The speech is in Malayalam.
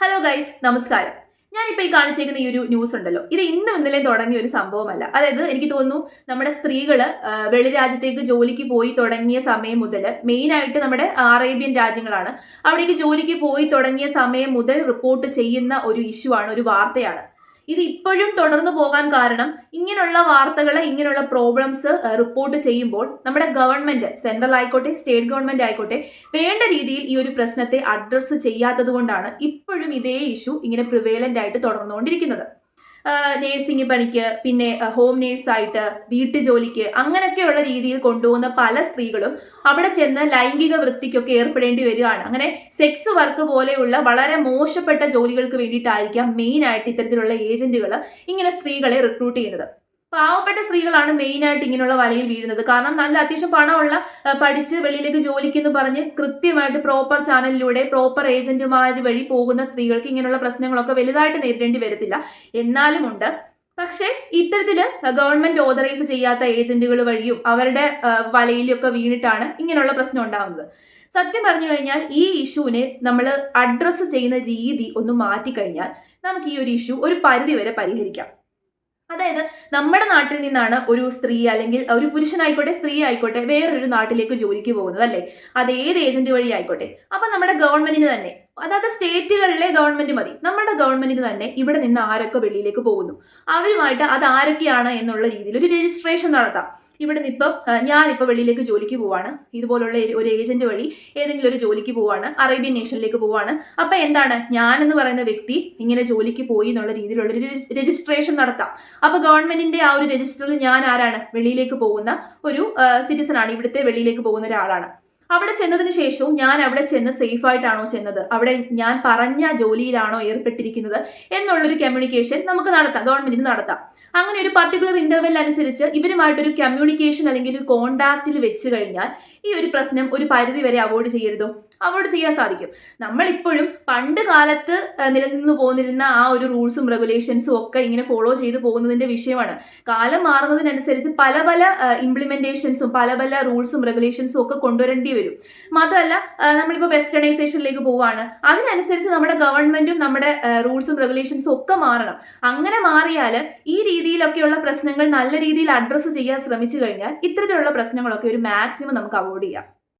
ഹലോ ഗൈസ് നമസ്കാരം. ഞാനിപ്പോൾ ഈ കാണിച്ചേക്കുന്ന ഈ ഒരു ന്യൂസ് ഉണ്ടല്ലോ. ഇത് ഇന്നും ഇന്നലെയും തുടങ്ങിയ ഒരു സംഭവമല്ല. അതായത് എനിക്ക് തോന്നുന്നു നമ്മുടെ സ്ത്രീകൾ വെളിരാജ്യത്തേക്ക് ജോലിക്ക് പോയി തുടങ്ങിയ സമയം മുതൽ മെയിനായിട്ട് നമ്മുടെ അറേബ്യൻ രാജ്യങ്ങളാണ്. അവിടേക്ക് ജോലിക്ക് പോയി തുടങ്ങിയ സമയം മുതൽ റിപ്പോർട്ട് ചെയ്യുന്ന ഒരു ഇഷ്യൂ ആണ് ഒരു വാർത്തയാണ്. ഇത് ഇപ്പോഴും തുടർന്നു പോകാൻ കാരണം ഇങ്ങനെയുള്ള വാർത്തകൾ ഇങ്ങനെയുള്ള പ്രോബ്ലംസ് റിപ്പോർട്ട് ചെയ്യുമ്പോൾ നമ്മുടെ ഗവൺമെന്റ് സെൻട്രൽ ആയിക്കോട്ടെ സ്റ്റേറ്റ് ഗവൺമെന്റ് ആയിക്കോട്ടെ വേണ്ട രീതിയിൽ ഈ ഒരു പ്രശ്നത്തെ അഡ്രസ്സ് ചെയ്യാത്തത് കൊണ്ടാണ് ഇപ്പോഴും ഇതേ ഇഷ്യൂ ഇങ്ങനെ പ്രിവേലന്റ് ആയിട്ട് തുടർന്നുകൊണ്ടിരിക്കുന്നത്. നേഴ്സിംഗ് പണിക്ക് പിന്നെ ഹോം നേഴ്സായിട്ട് വീട്ടു ജോലിക്ക് അങ്ങനെയൊക്കെയുള്ള രീതിയിൽ കൊണ്ടുപോകുന്ന പല സ്ത്രീകളും അവിടെ ചെന്ന് ലൈംഗിക വൃത്തിക്കൊക്കെ ഏർപ്പെടേണ്ടി വരികയാണ്. അങ്ങനെ സെക്സ് വർക്ക് പോലെയുള്ള വളരെ മോശപ്പെട്ട ജോലികൾക്ക് വേണ്ടിയിട്ടായിരിക്കാം മെയിൻ ആയിട്ട് ഇത്തരത്തിലുള്ള ഏജന്റുകൾ ഇങ്ങനെ സ്ത്രീകളെ റിക്രൂട്ട് ചെയ്യുന്നത്. പാവപ്പെട്ട സ്ത്രീകളാണ് മെയിൻ ആയിട്ട് ഇങ്ങനെയുള്ള വലയിൽ വീഴുന്നത്. കാരണം നല്ല അത്യാവശ്യം പണമുള്ള പഠിച്ച് വെളിയിലേക്ക് ജോലിക്ക് എന്ന് പറഞ്ഞ് കൃത്യമായിട്ട് പ്രോപ്പർ ചാനലിലൂടെ പ്രോപ്പർ ഏജന്റുമാർ വഴി പോകുന്ന സ്ത്രീകൾക്ക് ഇങ്ങനെയുള്ള പ്രശ്നങ്ങളൊക്കെ വലുതായിട്ട് നേരിടേണ്ടി വരത്തില്ല. എന്നാലും ഉണ്ട്. പക്ഷേ ഇത്തരത്തിൽ ഗവൺമെന്റ് ഓതറൈസ് ചെയ്യാത്ത ഏജന്റുകൾ വഴിയും അവരുടെ വലയിലൊക്കെ വീണിട്ടാണ് ഇങ്ങനെയുള്ള പ്രശ്നം ഉണ്ടാകുന്നത് സത്യം പറഞ്ഞു കഴിഞ്ഞാൽ ഈ ഇഷ്യൂവിനെ നമ്മൾ അഡ്രസ്സ് ചെയ്യുന്ന രീതി ഒന്ന് മാറ്റിക്കഴിഞ്ഞാൽ നമുക്ക് ഈ ഒരു ഇഷ്യൂ ഒരു പരിധി വരെ പരിഹരിക്കാം. അതായത് നമ്മുടെ നാട്ടിൽ നിന്നാണ് ഒരു സ്ത്രീ അല്ലെങ്കിൽ ഒരു പുരുഷനായിക്കോട്ടെ സ്ത്രീ ആയിക്കോട്ടെ വേറൊരു നാട്ടിലേക്ക് ജോലിക്ക് പോകുന്നത് അല്ലേ? അത് ഏത് ഏജന്റ് വഴി ആയിക്കോട്ടെ. അപ്പൊ നമ്മുടെ ഗവൺമെന്റിന് തന്നെ അതായത് സ്റ്റേറ്റുകളിലെ ഗവൺമെന്റ് മതി. നമ്മുടെ ഗവൺമെന്റിന് തന്നെ ഇവിടെ നിന്ന് ആരൊക്കെ വെളിയിലേക്ക് പോകുന്നു. അവരുമായിട്ട് അത് ആരൊക്കെയാണ് എന്നുള്ള രീതിയിൽ ഒരു രജിസ്ട്രേഷൻ നടത്താം. ഇവിടെ നിന്ന് ഇപ്പം ഞാനിപ്പോൾ വെളിയിലേക്ക് ജോലിക്ക് പോവാണ്. ഇതുപോലുള്ള ഒരു ഏജന്റ് വഴി ഏതെങ്കിലും ഒരു ജോലിക്ക് പോവാണ്. അറേബ്യൻ നേഷനിലേക്ക് പോവാണ്. അപ്പൊ എന്താണ്? ഞാൻ എന്ന് പറയുന്ന വ്യക്തി ഇങ്ങനെ ജോലിക്ക് പോയി എന്നുള്ള രീതിയിലുള്ള ഒരു രജിസ്ട്രേഷൻ നടത്താം. അപ്പൊ ഗവൺമെന്റിന്റെ ആ ഒരു രജിസ്റ്ററിൽ ഞാൻ ആരാണ്? വെളിയിലേക്ക് പോകുന്ന ഒരു സിറ്റിസൺ ആണ്. ഇവിടുത്തെ വെളിയിലേക്ക് പോകുന്ന ഒരാളാണ്. അവിടെ ചെന്നതിന് ശേഷവും ഞാൻ അവിടെ ചെന്ന് സേഫ് ആയിട്ടാണോ ചെന്നത്? അവിടെ ഞാൻ പറഞ്ഞ ജോലിയിലാണോ ഏർപ്പെട്ടിരിക്കുന്നത്? എന്നുള്ളൊരു കമ്മ്യൂണിക്കേഷൻ നമുക്ക് നടത്താം. ഗവൺമെന്റിന് നടത്താം. അങ്ങനെ ഒരു പർട്ടിക്കുലർ ഇന്റർവെൽ അനുസരിച്ച് ഇവരുമായിട്ടൊരു കമ്മ്യൂണിക്കേഷൻ അല്ലെങ്കിൽ ഒരു കോണ്ടാക്റ്റിൽ വെച്ച് കഴിഞ്ഞാൽ ഈ ഒരു പ്രശ്നം ഒരു പരിധി വരെ അവോയ്ഡ് ചെയ്യരുതോ? അവോയ്ഡ് ചെയ്യാൻ സാധിക്കും. നമ്മളിപ്പോഴും പണ്ട് കാലത്ത് നിലനിന്ന് പോന്നിരുന്ന ആ ഒരു റൂൾസും റെഗുലേഷൻസും ഒക്കെ ഇങ്ങനെ ഫോളോ ചെയ്ത് പോകുന്നതിന്റെ വിഷയമാണ്. കാലം മാറുന്നതിനനുസരിച്ച് പല പല ഇംപ്ലിമെന്റേഷൻസും പല പല റൂൾസും റെഗുലേഷൻസും ഒക്കെ കൊണ്ടുവരേണ്ടി വരും. മാത്രമല്ല നമ്മളിപ്പോൾ വെസ്റ്റേണൈസേഷനിലേക്ക് പോവാണ്. അതിനനുസരിച്ച് നമ്മുടെ ഗവൺമെന്റും നമ്മുടെ റൂൾസും റെഗുലേഷൻസും ഒക്കെ മാറണം. അങ്ങനെ മാറിയാൽ ഈ രീതിയിലൊക്കെയുള്ള പ്രശ്നങ്ങൾ നല്ല രീതിയിൽ അഡ്രസ്സ് ചെയ്യാൻ ശ്രമിച്ചു കഴിഞ്ഞാൽ ഇത്തരത്തിലുള്ള പ്രശ്നങ്ങളൊക്കെ ഒരു മാക്സിമം നമുക്ക് അവോയ്ഡ് ചെയ്യാം.